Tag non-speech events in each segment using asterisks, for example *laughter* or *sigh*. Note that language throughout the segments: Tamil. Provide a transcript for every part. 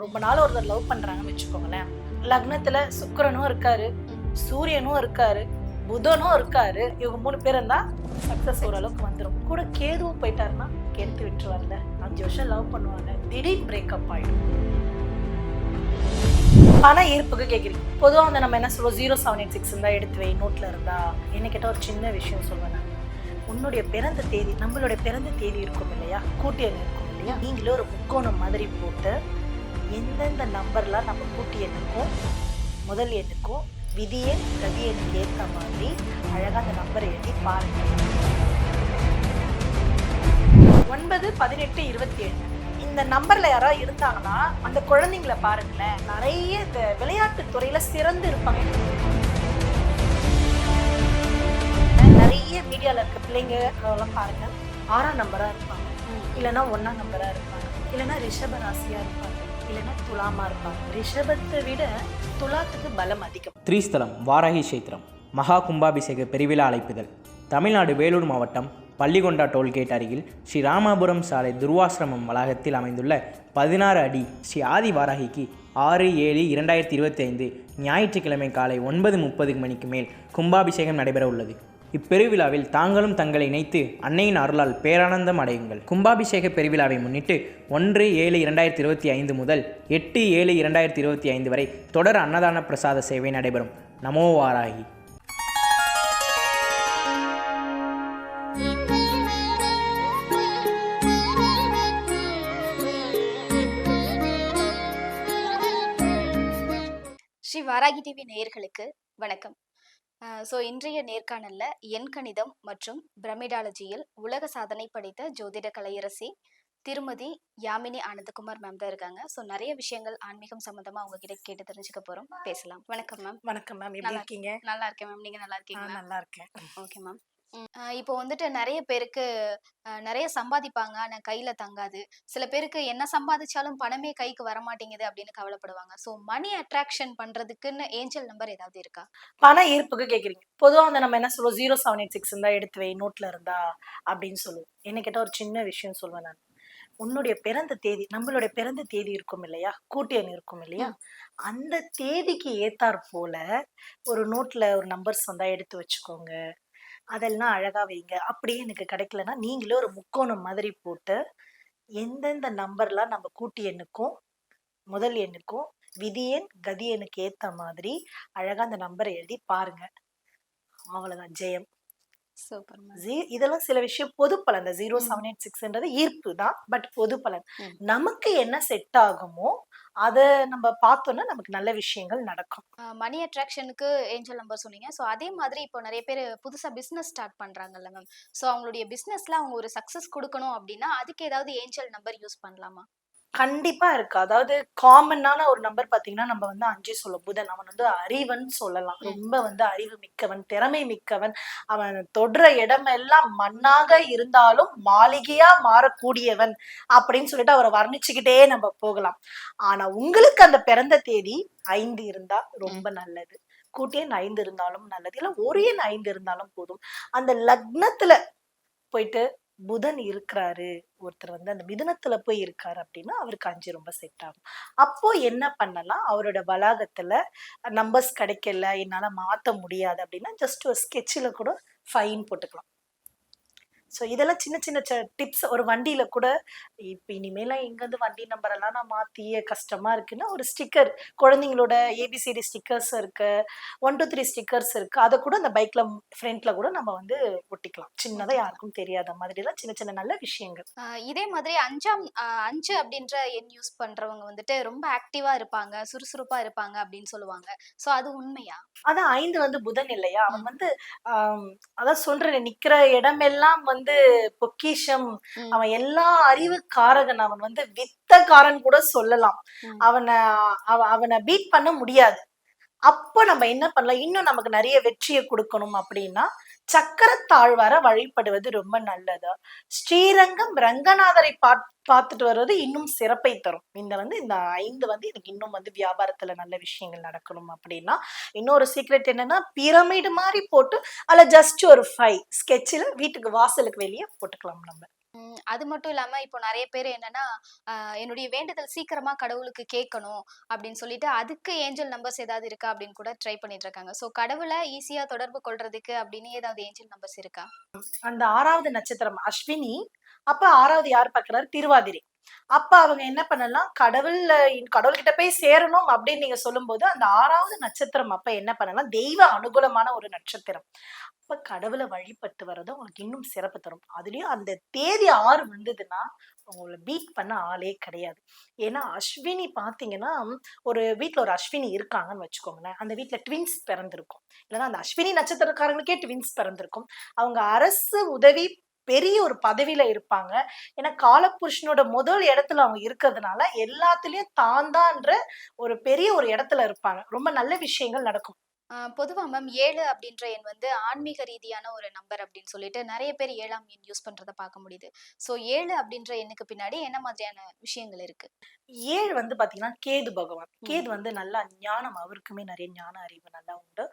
ரொம்ப நாள் ஒருத்தர் லவ் பண்றாங்கன்னு வச்சுக்கோங்களேன். லக்னத்துல சுக்கரனும் இருக்காரு சூரியனும் இருக்காரு புதனும் இருக்காரு. இவங்க மூணு பேர் இருந்தா சக்சஸ் ஓரளவுக்கு வந்துடும் கூட கேதுவும் போயிட்டாருன்னா கெடுத்து விட்டுருவார்ல அஞ்சு வருஷம் லவ் பண்ணுவாங்க. திடீர் பிரேக்கப் ஆயிடும். பண ஈர்ப்புக்கு கேட்குறீங்க பொதுவாக வந்து நம்ம என்ன சொல்லுவோம் ஜீரோ செவன் எயிட் சிக்ஸ் இருந்தால் எடுத்து வை நோட்டில் இருந்தா. என்ன கேட்டால் ஒரு சின்ன விஷயம் சொல்லுவேன் நான். உன்னுடைய பிறந்த தேதி நம்மளுடைய பிறந்த தேதி இருக்கும் இல்லையா? கூட்டியல் இருக்கும் இல்லையா? நீங்களே ஒரு முக்கோணம் மாதிரி போட்டு எந்தெந்த நம்பர்லாம் நம்ம கூட்டி எண்ணுக்கும் முதல் எண்ணுக்கும் விதியை கதி எண்ணுக்கு ஏற்ற மாதிரி அழகாக அந்த நம்பரை எழுதி பாருங்க. ஒன்பது பதினெட்டு இருபத்தி ஏழு இந்த நம்பர்ல யாராவது இருந்தாங்கன்னா அந்த குழந்தைங்களை பாருங்களேன். நிறைய இந்த விளையாட்டு துறையில சிறந்து இருப்பாங்க. நிறைய மீடியால இருக்க பிள்ளைங்க எல்லாம் பாருங்க. ஆறாம் நம்பரா இருப்பாங்க. இல்லைன்னா ஒன்னாம் நம்பரா இருப்பாங்க. இல்லைன்னா ரிஷப ராசியா இருப்பாங்க. இல்லைன்னா துலாமா இருப்பாங்க. ரிஷபத்தை விட துலாத்துக்கு பலம் அதிகம். த்ரீஸ்தலம் வாராகி கஷேத்திரம் மகா கும்பாபிஷேக பெருவிழா அழைப்புதல். தமிழ்நாடு வேலூர் மாவட்டம் பள்ளிகொண்டா டோல்கேட் அருகில் ஸ்ரீ ராமாபுரம் சாலை துர்வாசிரமம் வளாகத்தில் அமைந்துள்ள பதினாறு அடி ஸ்ரீ ஆதி வாராகிக்கு ஆறு ஏழு இரண்டாயிரத்தி இருபத்தி ஐந்து ஞாயிற்றுக்கிழமை காலை ஒன்பது முப்பது மணிக்கு மேல் கும்பாபிஷேகம் நடைபெற உள்ளது இப்பெருவிழாவில் தாங்களும் தங்களை இணைத்து அன்னையின் அருளால் பேரானந்தம் அடையுங்கள். கும்பாபிஷேக பெருவிழாவை முன்னிட்டு ஒன்று ஏழு இரண்டாயிரத்தி இருபத்தி ஐந்து முதல் எட்டு ஏழு இரண்டாயிரத்தி இருபத்தி ஐந்து வரை தொடர் அன்னதான பிரசாத சேவை நடைபெறும். நமோ வாராகி ஸ்ரீ வாராகி டிவி நேயர்களுக்கு வணக்கம். ஸோ இன்றைய நேர்காணல்ல எண் கணிதம் மற்றும் பிரமிடாலஜியில் உலக சாதனை படைத்த ஜோதிட கலையரசி திருமதி யாமினி ஆனந்தகுமார் மேம் தான் இருக்காங்க. ஸோ நிறைய விஷயங்கள் ஆன்மீகம் சம்பந்தமா அவங்க கிட்ட கேட்டு தெரிஞ்சுக்க போறோம். பேசலாம். வணக்கம் மேம் வணக்கம் மேம் எப்படி நல்லா இருக்கீங்க? நல்லா இருக்கேன் மேம் நீங்க நல்லா நான் இருக்கீங்களா நல்லா இருக்கேன். ஓகே மேம் இப்போ வந்துட்டு நிறைய பேருக்கு அஹ், நிறைய சம்பாதிப்பாங்க. ஆனா கையில தங்காது. சில பேருக்கு என்ன சம்பாதிச்சாலும் பணமே கைக்கு வர மாட்டேங்குது அப்படின்னு கவலைப்படுவாங்க. ஸோ மணி அட்ராக்ஷன் பண்றதுக்குன்னு ஏஞ்சல் நம்பர் ஏதாவது இருக்கா? பண ஈர்ப்புக்கு கேக்குறீங்க. பொதுவா வந்து நம்ம என்ன சொல்லுவோம்? ஜீரோ செவன் எயிட் சிக்ஸ் இருந்தா எடுத்து வை நோட்ல இருந்தா அப்படின்னு சொல்லுவோம். என்ன கேட்டா ஒரு சின்ன விஷயம் சொல்லுவேன் நான். உன்னுடைய பிறந்த தேதி நம்மளுடைய பிறந்த தேதி இருக்கும் இல்லையா? கூட்டு எண் இருக்கும் இல்லையா? அந்த தேதிக்கு ஏத்தாற் போல ஒரு நோட்ல ஒரு நம்பர்ஸ் வந்தா எடுத்து வச்சுக்கோங்க. அதெல்லாம் அழகா வைங்க. அப்படியே எனக்கு கிடைக்கலன்னா நீங்களே ஒரு முக்கோணம் மாதிரி போட்டு எந்தெந்த நம்பர்லாம் நம்ம கூட்டி எண்ணுக்கும் முதல் எண்ணுக்கும் விதியன் கதியனுக்கு ஏற்ற ஏத்த மாதிரி அழகா அந்த நம்பரை எழுதி பாருங்க. அவ்வளவுதான். ஜெயம். இதெல்லாம் சில விஷயம் பொது பலன். ஜீரோ செவன் எயிட் சிக்ஸ்ன்றது ஈர்ப்பு தான். பட் பொது பலன். நமக்கு என்ன செட் ஆகுமோ அதை நம்ம பார்த்தோம்னா நமக்கு நல்ல விஷயங்கள் நடக்கும். மணி அட்ராக்ஷனுக்கு ஏஞ்சல் நம்பர் சொன்னீங்க. ஸோ அதே மாதிரி இப்போ நிறைய பேர் புதுசா பிசினஸ் ஸ்டார்ட் பண்றாங்கல்ல மேம் ஸோ அவங்களுடைய பிசினஸ்ல அவங்க ஒரு சக்சஸ் கொடுக்கணும் அப்படின்னா அதுக்கு ஏதாவது ஏஞ்சல் நம்பர் யூஸ் பண்ணலாமா? கண்டிப்பா இருக்கு. அதாவது காமனான ஒரு நம்பர் பாத்தீங்கன்னா நம்ம வந்து அஞ்சு சொல்ல புதன் அவன் வந்து அறிவன் சொல்லலாம். ம். ரொம்ப வந்து அறிவு மிக்கவன் திறமை மிக்கவன். அவன் தொடுற இடமெல்லாம் மண்ணாக இருந்தாலும் மாளிகையா மாறக்கூடியவன் அப்படின்னு சொல்லிட்டு அவரை வர்ணிச்சுக்கிட்டே நம்ம போகலாம். ஆனா உங்களுக்கு அந்த பிறந்த தேதி ஐந்து இருந்தா ரொம்ப நல்லது. கூட்டிய எண் ஐந்து இருந்தாலும் நல்லது. இல்ல ஒரு எண் ஐந்து இருந்தாலும் போதும். அந்த லக்னத்துல போயிட்டு புதன் இருக்கிறாரு. ஒருத்தர் வந்து அந்த மிதுனத்துல போய் இருக்காரு அப்படின்னா அவருக்கு அஞ்சு ரொம்ப செட் ஆகும். அப்போ என்ன பண்ணலாம்? அவரோட வளாகத்துல நம்பர்ஸ் கிடைக்கல என்னால மாத்த முடியாது அப்படின்னா ஜஸ்ட் ஒரு ஸ்கெட்சில் கூட ஃபைன் போட்டுக்கலாம். ஸோ இதெல்லாம் சின்ன சின்ன டிப்ஸ் ஒரு வண்டியில கூட இப்போ இனிமேலாம் எங்கேருந்து வண்டி நம்பர் எல்லாம் நான் மாத்தி கஷ்டமா இருக்குன்னா ஒரு ஸ்டிக்கர் குழந்தைங்களோட A B C D stickers இருக்கு ஒன் டூ த்ரீ ஸ்டிக்கர்ஸ் இருக்கு அதை கூட அந்த பைக்ல ஃப்ரண்ட்ல கூட நம்ம வந்து ஒட்டிக்கலாம். சின்னதா யாருக்கும் தெரியாத மாதிரிலாம் சின்ன சின்ன நல்ல விஷயங்கள். இதே மாதிரி அஞ்சாம் அஞ்சு அப்படின்ற எண் யூஸ் பண்றவங்க வந்துட்டு ரொம்ப ஆக்டிவா இருப்பாங்க சுறுசுறுப்பா இருப்பாங்க அப்படின்னு சொல்லுவாங்க. சோ அது உண்மையா? அதான் ஐந்து வந்து புதன் இல்லையா? அவன் வந்து அதான் சொல்றேன் நிக்கிற இடமெல்லாம் வந்து பொக்கிஷம் ம். அவன் எல்லா அறிவு காரகன் அவன் வந்து வித்தக்காரன் கூட சொல்லலாம். அவனை அவ- அவனை பீட் பண்ண முடியாது அப்போ நம்ம என்ன பண்ணலாம் இன்னும் நமக்கு நிறைய வெற்றியை கொடுக்கணும் அப்படின்னா சக்கரத்தாழ்வார வழிபடுவது ரொம்ப நல்லது. ஸ்ரீரங்கம் ரங்கநாதரை பா பார்த்துட்டு வர்றது இன்னும் சிறப்பை தரும். இந்த வந்து இந்த ஐந்து வந்து இதுக்கு இன்னும் வந்து வியாபாரத்துல நல்ல விஷயங்கள் நடக்கணும் அப்படின்னா இன்னொரு சீக்ரெட் என்னன்னா பிரமிடு மாதிரி போட்டு அதில் ஜஸ்ட் ஒரு ஃபைவ் ஸ்கெட்சில் வீட்டுக்கு வாசலுக்கு வெளியே போட்டுக்கலாம் நம்ம. அது மட்டும் இல்லாம இப்போ நிறைய பேர் என்னன்னா ஆஹ் என்னுடைய வேண்டுதல் சீக்கிரமா கடவுளுக்கு கேட்கணும் அப்படின்னு சொல்லிட்டு அதுக்கு ஏஞ்சல் நம்பர்ஸ் ஏதாவது இருக்கா அப்படின்னு கூட ட்ரை பண்ணிட்டு இருக்காங்க. ஸோ கடவுளை ஈஸியா தொடர்பு கொள்றதுக்கு அப்படின்னு ஏதாவது ஏஞ்சல் நம்பர்ஸ் இருக்கா? அந்த ஆறாவது நட்சத்திரம் அஸ்வினி அப்ப ஆறாவது யார் பார்க்கறாரு? திருவாதிரி. அப்ப அவங்க என்ன பண்ணலாம்? கடவுள்ல கடவுள்கிட்ட போய் சேரணும் அப்படின்னு நீங்க சொல்லும்போது அந்த ஆறாவது நட்சத்திரம் அப்ப என்ன பண்ணலாம்? தெய்வ அனுகூலமான ஒரு நட்சத்திரம். அப்ப கடவுளை வழிபட்டு வர்றது உங்களுக்கு இன்னும் சிறப்பு தரும். அதுலயும் அந்த தேதி ஆறு வந்ததுன்னா உங்களை பீட் பண்ண ஆளே கிடையாது. ஏன்னா அஸ்வினி பாத்தீங்கன்னா ஒரு வீட்டுல ஒரு அஸ்வினி இருக்காங்கன்னு வச்சுக்கோங்களேன். அந்த வீட்ல ட்வின்ஸ் பிறந்திருக்கும். இல்லைன்னா அந்த அஸ்வினி நட்சத்திரக்காரங்களுக்கே ட்வின்ஸ் பிறந்திருக்கும். அவங்க அரசு உதவி பெரிய ஒரு பதவியில இருப்பாங்க. ஏன்னா காலபுருஷனோட முதல் இடத்துல அவங்க இருக்கிறதுனால எல்லாத்துலயும் தான் தான்ற ஒரு பெரிய ஒரு இடத்துல இருப்பாங்க. ரொம்ப நல்ல விஷயங்கள் நடக்கும். ஆஹ் பொதுவா மேம் ஏழு அப்படின்ற எண் வந்து ஆன்மீக ரீதியான ஒரு நம்பர் அப்படின்னு சொல்லிட்டு நிறைய பேர் ஏழாம் எண் யூஸ் பண்றத பார்க்க முடியுது. ஸோ ஏழு அப்படின்ற எண்ணுக்கு பின்னாடி என்ன மாதிரியான விஷயங்கள் இருக்கு? ஏழு வந்து பாத்தீங்கன்னா கேது பகவான். கேது வந்து நல்லா ஞானம் அவருக்குமே நிறைய ஞான அறிவு நல்லா உண்டு.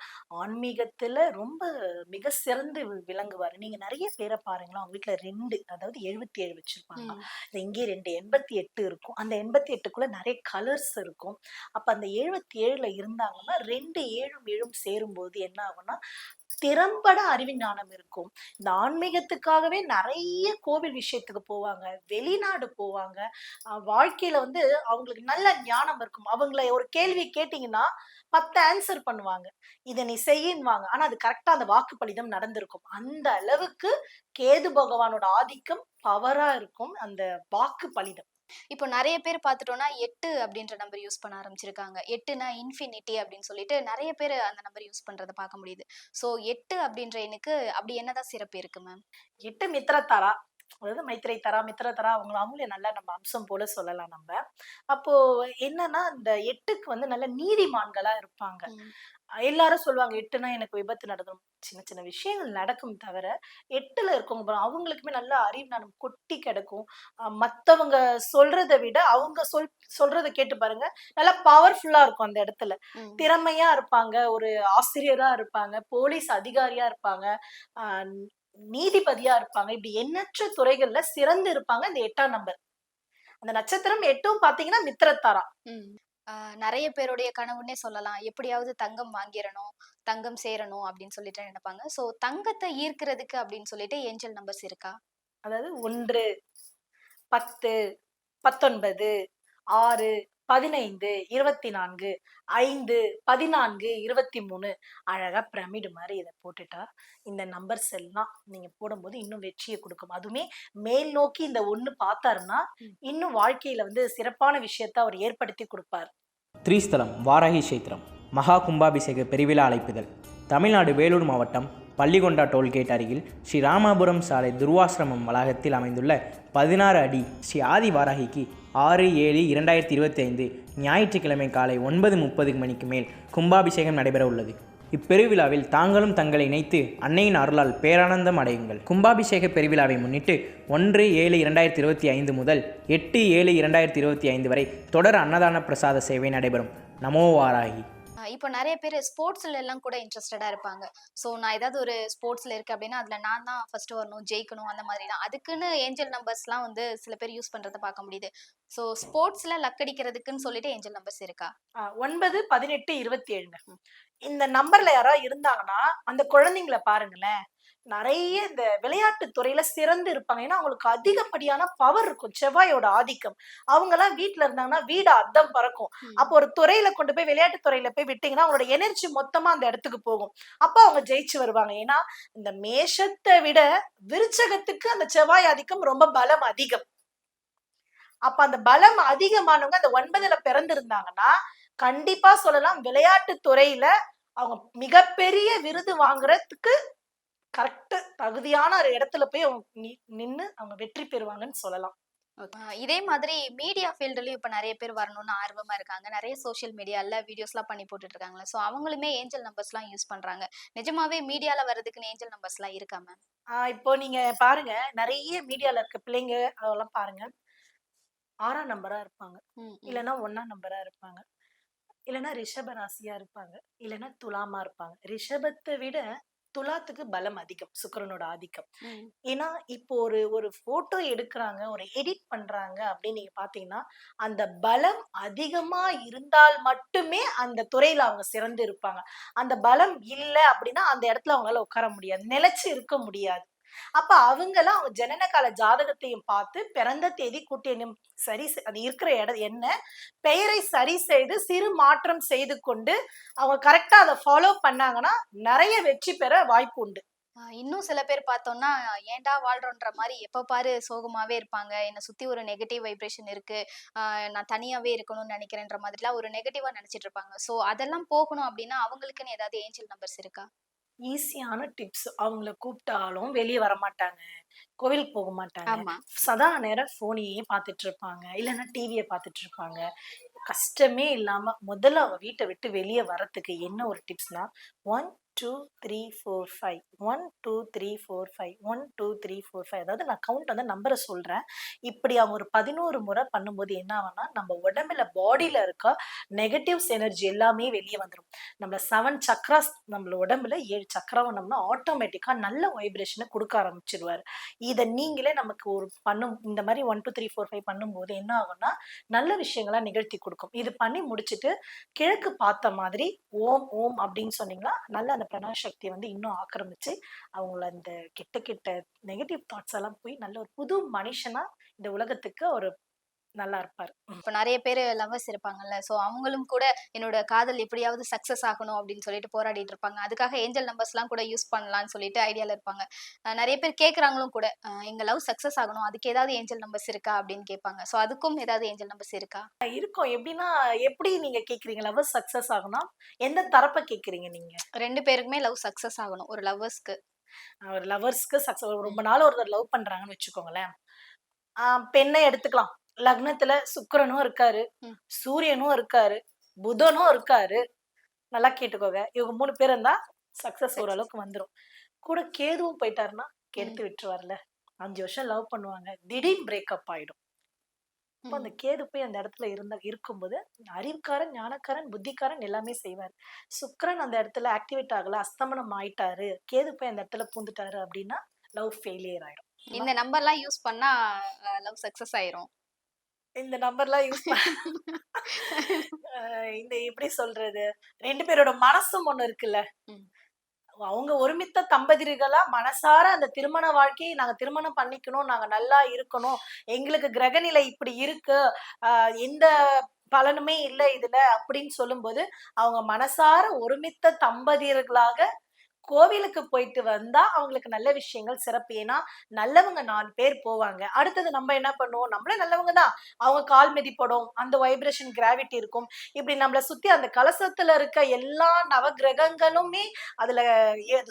ஆன்மீகத்துல ரொம்ப மிக சிறந்து விளங்குவாரு. நீங்க நிறைய பேரை பாருங்களேன் அவங்க வீட்டுல ரெண்டு அதாவது எழுபத்தி ஏழு வச்சிருப்பாங்க இங்கே ரெண்டு எண்பத்தி எட்டு இருக்கும். அந்த எண்பத்தி எட்டுக்குள்ள நிறைய கலர்ஸ் இருக்கும். அப்ப அந்த எழுபத்தி ஏழுல இருந்தாங்கன்னா ரெண்டு ஏழும் ஏழும் சேரும்போது என்ன ஆகும்னா திறம்பட அறிவு ஞானம் இருக்கும். இந்த ஆன்மீகத்துக்காகவே நிறைய கோவில் விஷயத்துக்கு போவாங்க வெளிநாடு போவாங்க. வாழ்க்கையில வந்து அவங்களுக்கு நல்ல ஞானம் இருக்கும். அவங்கள ஒரு கேள்வி கேட்டீங்கன்னா பத்து ஆன்சர் பண்ணுவாங்க. இதை நீ செய்யின்வாங்க ஆனா அது கரெக்டா அந்த வாக்குப்பளிதம் நடந்திருக்கும். அந்த அளவுக்கு கேது பகவானோட ஆதிக்கம் பவரா இருக்கும் அந்த வாக்கு பலிதம் இப்போ நிறைய பேர் பார்த்துட்டோம்னா எட்டு அப்படின்ற நம்பர் யூஸ் பண்ண ஆரம்பிச்சிருக்காங்க. எட்டுனா இன்ஃபினிட்டி அப்படின்னு சொல்லிட்டு நிறைய பேர் அந்த நம்பர் யூஸ் பண்றதை பார்க்க முடியுது. ஸோ எட்டு அப்படின்ற எனக்கு அப்படி என்னதான் சிறப்பு இருக்கு மேம் எட்டு மித்திரத்தாரா? அதாவது மைத்திரை தரா மித்திரத்தரா அவங்கள அவங்களே நல்லா நம்ம அம்சம் போல சொல்லலாம் நம்ம. அப்போ என்னன்னா இந்த எட்டுக்கு வந்து நல்ல நீதிமான்களா இருப்பாங்க. எல்லாரும் சொல்லுவாங்க எட்டுனா எனக்கு விபத்து நடக்கும் சின்ன சின்ன விஷயங்கள் நடக்கும் தவிர எட்டுல இருக்கவங்க அவங்களுக்குமே நல்ல அறிவு ஞானம் கொட்டி கிடக்கும். மத்தவங்க சொல்றதை விட அவங்க சொல் சொல்றதை கேட்டு பாருங்க நல்லா பவர்ஃபுல்லா இருக்கும் அந்த இடத்துல. திறமையா இருப்பாங்க ஒரு ஆசிரியரா இருப்பாங்க போலீஸ் அதிகாரியா இருப்பாங்க. நீதிபதியா இருப்பாங்க. இப்படி எண்ணற்ற துறைகள்ல சிறந்து இருப்பாங்க இந்த எட்டாம் நம்பர். அந்த நட்சத்திரம் எட்டும் பாத்தீங்கன்னா மித்திரத்தாரா. நிறைய பேருடைய கனவுன்னே சொல்லலாம். எப்படியாவது தங்கம் வாங்கிடணும் தங்கம் சேரணும் அப்படின்னு சொல்லிட்டு நினைப்பாங்க. ஸோ தங்கத்தை ஈர்க்கிறதுக்கு அப்படின்னு சொல்லிட்டு ஏஞ்சல் நம்பர்ஸ் இருக்கா? அதாவது ஒன்று பத்து பத்தொன்பது ஆறு பதினைந்து இருபத்தி நான்கு ஐந்து பதினான்கு இருபத்தி மூணு அழகா பிரமிடு மாதிரி இதை போட்டுட்டா. இந்த நம்பர்ஸ் எல்லாம் நீங்க போடும்போது இன்னும் வெற்றியை கொடுக்கும். அதுவுமே மேல் நோக்கி இந்த ஒண்ணு பார்த்தாருன்னா இன்னும் வாழ்க்கையில வந்து சிறப்பான விஷயத்த அவர் ஏற்படுத்தி கொடுப்பார். த்ரீஸ்தலம் வாராகி கஷேத்திரம் மகா கும்பாபிஷேக பெருவிழா அழைப்புதல் தமிழ்நாடு வேலூர் மாவட்டம் பள்ளிகொண்டா டோல்கேட் அருகில் ஸ்ரீ ராமாபுரம் சாலை துர்வாசிரமம் வளாகத்தில் அமைந்துள்ள பதினாறு அடி ஸ்ரீ ஆதி வாராகிக்கு ஆறு ஏழு இரண்டாயிரத்தி இருபத்தி ஐந்து ஞாயிற்றுக்கிழமை காலை ஒன்பது முப்பது மணிக்கு மேல் கும்பாபிஷேகம் நடைபெற உள்ளது. இப்பெருவிழாவில் தாங்களும் தங்களை இணைத்து அன்னையின் அருளால் பேரானந்தம் அடையுங்கள். கும்பாபிஷேக பெருவிழாவை முன்னிட்டு ஒன்று ஏழு இரண்டாயிரத்தி இருபத்தி ஐந்து முதல் எட்டு ஏழு இரண்டாயிரத்தி இருபத்தி ஐந்து வரை தொடர் அன்னதான பிரசாத சேவை நடைபெறும். நமோ வாராகி. இப்போ நிறைய பேர் ஸ்போர்ட்ஸ்ல எல்லாம் கூட இன்ட்ரெஸ்டடா இருப்பாங்க. ஸோ நான் ஏதாவது ஒரு ஸ்போர்ட்ஸ்ல இருக்கு அப்படின்னா அதுல நான் தான் ஃபர்ஸ்ட் வரணும் ஜெயிக்கணும் அந்த மாதிரிலாம் அதுக்குன்னு ஏஞ்சல் நம்பர்ஸ்லாம் வந்து சில பேர் யூஸ் பண்றதை பார்க்க முடியுது. ஸோ ஸ்போர்ட்ஸ்ல லக்கடிக்கிறதுக்குன்னு சொல்லிட்டு ஏஞ்சல் நம்பர்ஸ் இருக்கா? ஒன்பது பதினெட்டு இருபத்தி ஏழு இந்த நம்பர்ல யாராவது இருந்தாங்கன்னா அந்த குழந்தைங்களை பாருங்களேன். நிறைய இந்த விளையாட்டு துறையில சிறந்து இருப்பாங்க. ஏன்னா அவங்களுக்கு அதிகப்படியான பவர் இருக்கும். செவ்வாயோட ஆதிக்கம். அவங்க எல்லாம் வீட்டுல இருந்தாங்கன்னா வீடு அர்த்தம் பறக்கும். அப்போ ஒரு துறையில கொண்டு போய் விளையாட்டு துறையில போய் விட்டீங்கன்னா அவங்களோட எனர்ஜி மொத்தமா அந்த இடத்துக்கு போகும். அப்ப அவங்க ஜெயிச்சு வருவாங்க. ஏன்னா இந்த மேஷத்தை விட விருச்சகத்துக்கு அந்த செவ்வாய் ஆதிக்கம் ரொம்ப பலம் அதிகம். அப்ப அந்த பலம் அதிகமானவங்க அந்த ஒன்பதுல பிறந்திருந்தாங்கன்னா கண்டிப்பா சொல்லலாம் விளையாட்டு துறையில அவங்க மிகப்பெரிய விருது வாங்குறதுக்கு கரெக்ட் தகுதியான ஒரு இடத்துல போய் அவங்க நி- நின்னு அவங்க வெற்றி பெறுவாங்கன்னு சொல்லலாம். இதே மாதிரி மீடியா ஃபீல்டுலயும் இப்ப நிறைய பேர் வரணும்னு ஆர்வமா இருக்காங்க. நிறைய சோஷியல் மீடியால வீடியோஸ்லாம் பண்ணி போட்டுட்டு இருக்காங்களா. ஸோ அவங்களுமே ஏஞ்சல் நம்பர்ஸ்லாம் யூஸ் பண்றாங்க. நிஜமாவே மீடியால வர்றதுக்குன்னு ஏஞ்சல் நம்பர்ஸ்லாம் இருக்கா மேம் இப்போ நீங்க பாருங்க. நிறைய மீடியால இருக்க பிள்ளைங்க அதெல்லாம் பாருங்க. ஆறாம் நம்பரா இருப்பாங்க. இல்லைன்னா ஒண்ணாம் நம்பரா இருப்பாங்க. இல்லைன்னா ரிஷப ராசியா இருப்பாங்க. இல்லைன்னா துலாமா இருப்பாங்க. ரிஷபத்தை விட துலாத்துக்கு பலம் அதிகம் சுக்கிரனோட ஆதிக்கம். ஏன்னா இப்போ ஒரு ஒரு போட்டோ எடுக்கிறாங்க ஒரு எடிட் பண்றாங்க அப்படின்னு நீங்க பாத்தீங்கன்னா அந்த பலம் அதிகமா இருந்தால் மட்டுமே அந்த துறையில அவங்க சிறந்து இருப்பாங்க. அந்த பலம் இல்ல அப்படின்னா அந்த இடத்துல அவங்களால உட்கார முடியாது நிலைச்சு இருக்க முடியாது. அப்ப அவங்கெல்லாம் அவங்க ஜனன கால ஜாதகத்தையும் பார்த்து பிறந்த தேதி கூட்டி சரி அது இருக்கிற இடம் என்ன? பெயரை சரி செய்து சிறு மாற்றம் செய்து கொண்டு அவங்க கரெக்டா அதை ஃபாலோ பண்ணாங்கன்னா நிறைய வெற்றி பெற வாய்ப்பு உண்டு. இன்னும் சில பேர் பார்த்தோம்னா ஏன்டா வாழ்றோன்ற மாதிரி எப்ப பாரு சோகமாவே இருப்பாங்க. என்னை சுத்தி ஒரு நெகட்டிவ் வைப்ரேஷன் இருக்கு. ஆஹ் நான் தனியாவே இருக்கணும்னு நினைக்கிறேன்ற மாதிரிலாம் ஒரு நெகட்டிவா நினைச்சிட்டு இருப்பாங்க. சோ அதெல்லாம் போகணும் அப்படின்னா அவங்களுக்குன்னு ஏதாவது ஏஞ்சல் நம்பர்ஸ் இருக்கா? ஈஸியான டிப்ஸ். அவங்கள கூப்பிட்டாலும் வெளியே வர மாட்டாங்க கோவிலுக்கு போக மாட்டாங்க. ஆமா. சதா நேரம் போனையே பார்த்துட்டு இருப்பாங்க இல்லைன்னா டிவியை பார்த்துட்டு இருப்பாங்க கஷ்டமே இல்லாம முதல்ல அவங்க வீட்டை விட்டு வெளியே வரத்துக்கு என்ன ஒரு டிப்ஸ்னா one two three four five one two three four five one two three four five அதாவது நான் கவுண்ட் வந்து நம்பரை சொல்கிறேன் இப்படி அவங்க ஒரு பதினோரு முறை பண்ணும்போது என்ன ஆகும்னா நம்ம உடம்புல பாடியில் இருக்க நெகட்டிவ்ஸ் எனர்ஜி எல்லாமே வெளியே வந்துடும் நம்ம செவன் சக்ராஸ் நம்மள உடம்புல ஏழு சக்கரம் வந்தோம்னா ஆட்டோமேட்டிக்காக நல்ல வைப்ரேஷனை கொடுக்க ஆரம்பிச்சிடுவார் இதை நீங்களே நமக்கு ஒரு பண்ணும் இந்த மாதிரி one two three four five பண்ணும்போது என்ன ஆகும்னா நல்ல விஷயங்களாக நிகழ்த்தி கொடுக்கும். இது பண்ணி முடிச்சுட்டு கிழக்கு பார்த்த மாதிரி ஓம் ஓம் அப்படின்னு சொன்னீங்கன்னா நல்ல அந்த பிரணவ சக்தி வந்து இன்னும் ஆக்கிரமிச்சு அவங்கள அந்த கெட்ட கெட்ட நெகட்டிவ் தாட்ஸ் எல்லாம் போய் நல்ல ஒரு புது மனுஷனா இந்த உலகத்துக்கு ஒரு நல்லா இருப்பாரு. இப்போ நிறைய பேர் லவ்வர்ஸ் இருப்பாங்கல்ல. சோ அவங்களும் கூட என்னோட காதல் எப்படியாவது சக்சஸ் ஆகணும் அப்படின்னு சொல்லிட்டு போராடிட்டு இருப்பாங்க. அதுக்காக ஏஞ்சல் நம்பர்ஸ்லாம் கூட யூஸ் பண்ணலாம்னு சொல்லிட்டு ஐடியால இருப்பாங்க. நிறைய பேர் கேக்குறாங்களும் கூட அஹ் எங்க லவ் சக்சஸ் ஆகணும். அதுக்கு ஏதாவது ஏஞ்சல் நம்பர்ஸ் இருக்கா? அப்படின்னு கேட்பாங்க. சோ அதுக்கும் ஏதாவது ஏஞ்சல் நம்பர்ஸ் இருக்கா? இருக்கும். எப்படின்னா எப்படி நீங்க கேக்குறீங்க? லவ் சக்சஸ் ஆகும்னா எந்த தரப்பை கேக்குறீங்க நீங்க? ரெண்டு பேருக்குமே லவ் சக்சஸ் ஆகணும் ஒரு லவ்வர்ஸ்க்கு. ஒரு லவர்ஸ்க்கு சக்சஸ் ரொம்ப நாள் ஒருத்தர் லவ் பண்றாங்கன்னு வச்சுக்கோங்களேன். பெண்ணை எடுத்துக்கலாம். லக்னத்துல சுக்கிரனும் இருக்காரு. சூரியனும் இருக்காரு புதனும் இருக்காரு. நல்லா கேட்டுக்கோங்க. இவங்க மூணு பேர் இருந்தா சக்சஸ். ஓரளவுக்கு வந்துரும். கூட கேதுவும் போயிட்டாருன்னா கெடுத்து விட்டுருவார்ல அஞ்சு வருஷம் லவ் பண்ணுவாங்க. திடீர் பிரேக்கப் ஆயிடும். அப்ப அந்த கேது போய் அந்த இடத்துல இருந்த இருக்கும்போது அறிவுக்காரன் ஞானக்காரன் புத்திக்காரன் எல்லாமே செய்வார். சுக்கிரன் அந்த இடத்துல ஆக்டிவேட் ஆகல அஸ்தமனம் ஆயிட்டாரு. கேது போய் அந்த இடத்துல பூந்துட்டாரு அப்படின்னா லவ் ஃபெயிலியர் ஆயிடும் இந்த நம்பர்லாம் யூஸ் பண்ணா லவ் சக்சஸ் ஆயிரும். இந்த நம்பர்லாம் யூஸ் *laughs* இந்த எப்படி சொல்றது ரெண்டு பேரோட மனசும் ஒண்ணு இருக்குல்ல. அவங்க ஒருமித்த தம்பதியர்களா மனசார அந்த திருமண வாழ்க்கையை நாங்க திருமணம் பண்ணிக்கணும் நாங்க நல்லா இருக்கணும் எங்களுக்கு கிரகநிலை இப்படி இருக்கு எந்த பலனுமே இல்லை இதுல அப்படின்னு சொல்லும்போது அவங்க மனசார ஒருமித்த தம்பதியர்களாக கோவிலுக்கு போயிட்டு வந்தா அவங்களுக்கு நல்ல விஷயங்கள் சிறப்பு. ஏன்னா நல்லவங்க நாலு பேர் போவாங்க. அடுத்தது நம்ம என்ன பண்ணுவோம்? நம்மளே நல்லவங்க தான். அவங்க கால் மிதிப்படும் அந்த வைப்ரேஷன் கிராவிட்டி இருக்கும். இப்படி நம்மளை சுத்தி அந்த கலசத்துல இருக்க எல்லா நவகிரகங்களுமே அதுல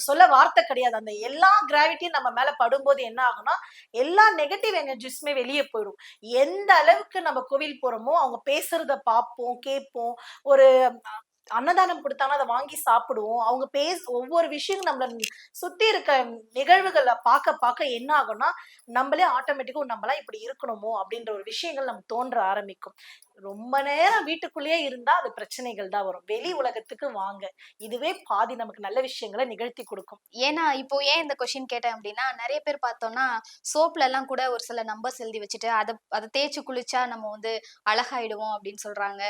சொல்ல வார்த்தை கிடையாது. அந்த எல்லா கிராவிட்டியும் நம்ம மேல படும்போது என்ன ஆகும்னா எல்லா நெகட்டிவ் எனர்ஜிஸுமே வெளியே போயிடும். எந்த அளவுக்கு நம்ம கோவில் போறோமோ அவங்க பேசுறத பார்ப்போம் கேட்போம். ஒரு அன்னதானம் கொடுத்தாங்கன்னா அதை வாங்கி சாப்பிடுவோம். அவங்க பேச ஒவ்வொரு விஷயம் நம்மள சுத்தி இருக்க நிகழ்வுகளை பார்க்க பார்க்க என்ன ஆகும்னா நம்மளே ஆட்டோமேட்டிக்கா நம்மளாம் இப்படி இருக்கணுமோ அப்படின்ற ஒரு விஷயங்கள் நம்ம தோன்ற ஆரம்பிக்கும். ரொம்ப நேரம் வீட்டுக்குள்ளேயே இருந்தா அது பிரச்சனைகள் தான் வரும். வெளி உலகத்துக்கு வாங்க. இதுவே பாதி நமக்கு நல்ல விஷயங்களை நிகழ்த்தி கொடுக்கும். ஏன்னா இப்போ ஏன் இந்த கொஸ்டின் கேட்டேன் அப்படின்னா நிறைய பேர் பார்த்தோம்னா சோப்ல எல்லாம் கூட ஒரு சில நம்பர்ஸ் எழுதி வச்சுட்டு அதை அதை தேய்ச்சி குளிச்சா நம்ம வந்து அழகாயிடுவோம் அப்படின்னு சொல்றாங்க.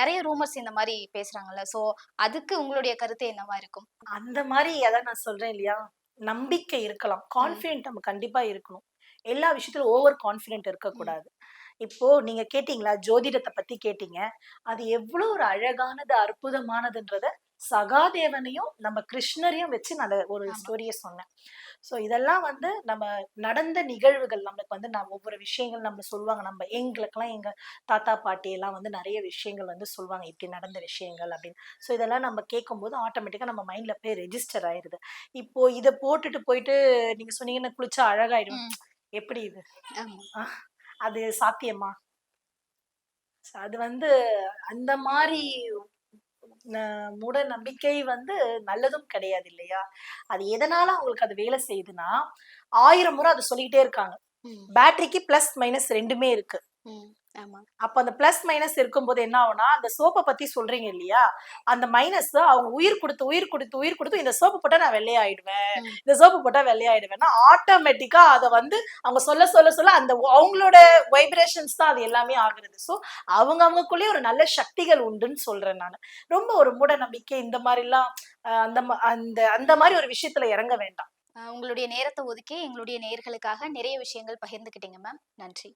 நிறைய ரூமர்ஸ் இந்த மாதிரி பேசுறாங்க. பேசுறாங்கல்ல சோ அதுக்கு உங்களுடைய கருத்து என்னவா இருக்கும்? அந்த மாதிரி அதான் நான் சொல்றேன் இல்லையா? நம்பிக்கை இருக்கலாம். கான்ஃபிடென்ட் நம்ம கண்டிப்பா இருக்கணும். எல்லா விஷயத்திலும் ஓவர் கான்ஃபிடென்ட் இருக்கக்கூடாது. இப்போ நீங்க கேட்டீங்களா? ஜோதிடத்தை பத்தி கேட்டீங்க. அது எவ்வளவு ஒரு அழகானது அற்புதமானதுன்றத சகாதேவனையும் நம்ம கிருஷ்ணரையும் வச்சு நான் ஒரு. ஸ்டோரிய சொன்னேன். சோ இதெல்லாம் வந்து நம்ம நடந்த நிகழ்வுகள் நம்மளுக்கு வந்து நான் ஒவ்வொரு விஷயங்கள் நம்ம சொல்லுவாங்க. நம்ம எங்களுக்கெல்லாம் எங்க தாத்தா பாட்டி எல்லாம் வந்து நிறைய விஷயங்கள் வந்து சொல்லுவாங்க. இப்படி நடந்த விஷயங்கள் அப்படின்னு. ஸோ இதெல்லாம் நம்ம கேட்கும்போது ஆட்டோமேட்டிக்காக நம்ம மைண்ட்ல போய் ரெஜிஸ்டர் ஆயிருது. இப்போ இதை போட்டுட்டு போயிட்டு நீங்க சொன்னீங்கன்னா குளிச்சா அழகாயிடும். எப்படி இது. அது சாத்தியமா? அது வந்து அந்த மாதிரி மூட நம்பிக்கை வந்து நல்லதும் கிடையாது இல்லையா? அது எதனால அவங்களுக்கு அது வேலை செய்யுதுன்னா ஆயிரம் முறை அதை சொல்லிக்கிட்டே இருக்காங்க. பேட்டரிக்கு பிளஸ் மைனஸ் ரெண்டுமே இருக்கு. அப்ப அந்த பிளஸ் மைனஸ் இருக்கும்போது என்ன ஆகும்னா அந்த சோப்பை பத்தி சொல்றீங்க இல்லையா? அந்த மைனஸ் அவங்க உயிர் கொடுத்து உயிர் கொடுத்து உயிர் கொடுத்து இந்த சோப்பு போட்டா நான் வெள்ளையாயிடுவேன். இந்த சோப்பு போட்டா வெள்ளையாயிடுவேன்னா ஆட்டோமேட்டிக்கா அதை வந்து அவங்க சொல்ல சொல்ல சொல்ல அந்த அவங்களோட வைப்ரேஷன்ஸ் தான் அது எல்லாமே ஆகுறது. ஸோ அவங்க அவங்களுக்குள்ளேயே ஒரு நல்ல சக்திகள் உண்டுன்னு சொல்றேன் நான். ரொம்ப ஒரு மூட நம்பிக்கை இந்த மாதிரிலாம் அந்த அந்த அந்த மாதிரி ஒரு விஷயத்துல இறங்க வேண்டாம். உங்களுடைய நேரத்தை ஒதுக்கி எங்களுடைய நேயர்களுக்காக நிறைய விஷயங்கள் பகிர்ந்துக்கிட்டீங்க மேம் நன்றி.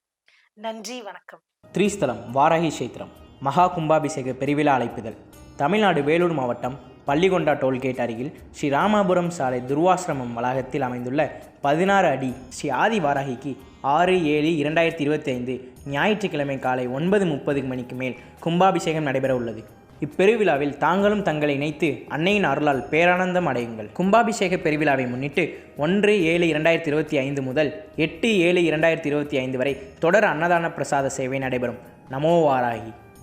நன்றி வணக்கம். த்ரீஸ்தலம் வாராகி கஷேத்திரம் மகா கும்பாபிஷேக பெருவிழா அழைப்புதல் தமிழ்நாடு வேலூர் மாவட்டம் பள்ளிகொண்டா டோல்கேட் அருகில் ஸ்ரீ ராமாபுரம் சாலை துர்வாசிரமம் வளாகத்தில் அமைந்துள்ள பதினாறு அடி ஸ்ரீ ஆதி வாராகிக்கு ஆறு ஏழு இரண்டாயிரத்தி இருபத்தி ஐந்து ஞாயிற்றுக்கிழமை காலை ஒன்பது முப்பது மணிக்கு மேல் கும்பாபிஷேகம் நடைபெற உள்ளது இப்பெருவிழாவில் தாங்களும் தங்களை இணைத்து அன்னையின் அருளால் பேரானந்தம் அடையுங்கள். கும்பாபிஷேக பெருவிழாவை முன்னிட்டு ஒன்று ஏழு இரண்டாயிரத்தி இருபத்தி ஐந்து முதல் எட்டு ஏழு இரண்டாயிரத்தி இருபத்தி ஐந்து வரை தொடர் அன்னதான பிரசாத சேவை நடைபெறும். நமோவாராகி